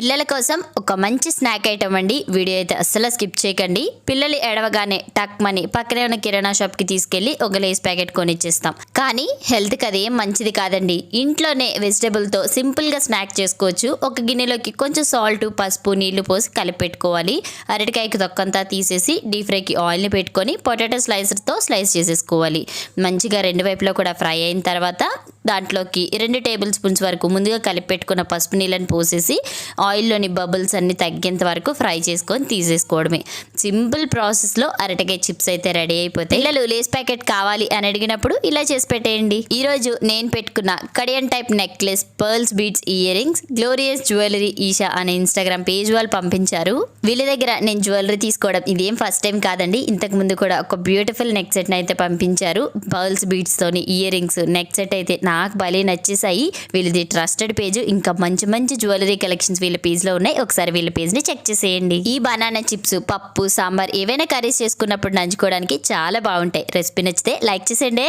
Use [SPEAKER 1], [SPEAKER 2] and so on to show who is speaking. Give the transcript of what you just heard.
[SPEAKER 1] పిల్లల కోసం ఒక మంచి స్నాక్ ఐటమ్ అండి. వీడియో అయితే అస్సలు స్కిప్ చేయకండి. పిల్లలు ఎడవగానే టక్ మని పక్కనే ఉన్న కిరాణా షాప్కి తీసుకెళ్ళి ఒక లేస్ ప్యాకెట్ కొనిచ్చేస్తాం. కానీ హెల్త్కి అది ఏం మంచిది కాదండి. ఇంట్లోనే వెజిటబుల్తో సింపుల్గా స్నాక్ చేసుకోవచ్చు. ఒక గిన్నెలోకి కొంచెం సాల్ట్ పసుపు నీళ్ళు పోసి కలిపెట్టుకోవాలి అరటికాయకి తొక్కంతా తీసేసి డీప్ ఫ్రైకి ఆయిల్ని పెట్టుకొని పొటాటో స్లైసర్తో స్లైస్ చేసేసుకోవాలి. మంచిగా రెండు వైపులో కూడా ఫ్రై అయిన తర్వాత దాంట్లోకి రెండు టేబుల్ స్పూన్స్ వరకు ముందుగా కలిపి పెట్టుకున్న పసుపు నీళ్ళని పోసేసి ఆయిల్లోని బబుల్స్ అన్ని తగ్గేంత వరకు ఫ్రై చేసుకొని తీసేసుకోవడమే. సింపుల్ ప్రాసెస్లో అరటికాయ చిప్స్ అయితే రెడీ అయిపోతాయి. పిల్లలు లేస్ ప్యాకెట్ కావాలి అని అడిగినప్పుడు ఇలా చేసి పెట్టేయండి. ఈరోజు నేను పెట్టుకున్న కడియన్ type necklace pearls beads earrings glorious jewellery Esha అనే ఇన్స్టాగ్రామ్ పేజ్ వాళ్ళు పంపించారు. వీళ్ళ దగ్గర నేను జ్యువెలరీ తీసుకోవడం ఇదేం ఫస్ట్ టైం కాదండి. ఇంతకు ముందు కూడా ఒక బ్యూటిఫుల్ నెక్ సెట్ని అయితే పంపించారు. పర్ల్స్ బీడ్స్తోని ఇయర్ రింగ్స్ నెక్ సెట్ అయితే నాకు భలే నచ్చేసాయి వీళ్ళది ట్రస్టెడ్ పేజ్ ఇంకా మంచి మంచి జ్యువెలరీ కలెక్షన్స్ వీళ్ళ పేజ్లో ఉన్నాయి. ఒకసారి వీళ్ళ పేజ్ని చెక్ చేసేయండి. ఈ బనానా చిప్స్ పప్పు సాంబార్ ఏవైనా కర్రీస్ చేసుకున్నప్పుడు నంచుకోవడానికి చాలా బాగుంటాయి. రెసిపీ నచ్చితే లైక్ చేసేయండి.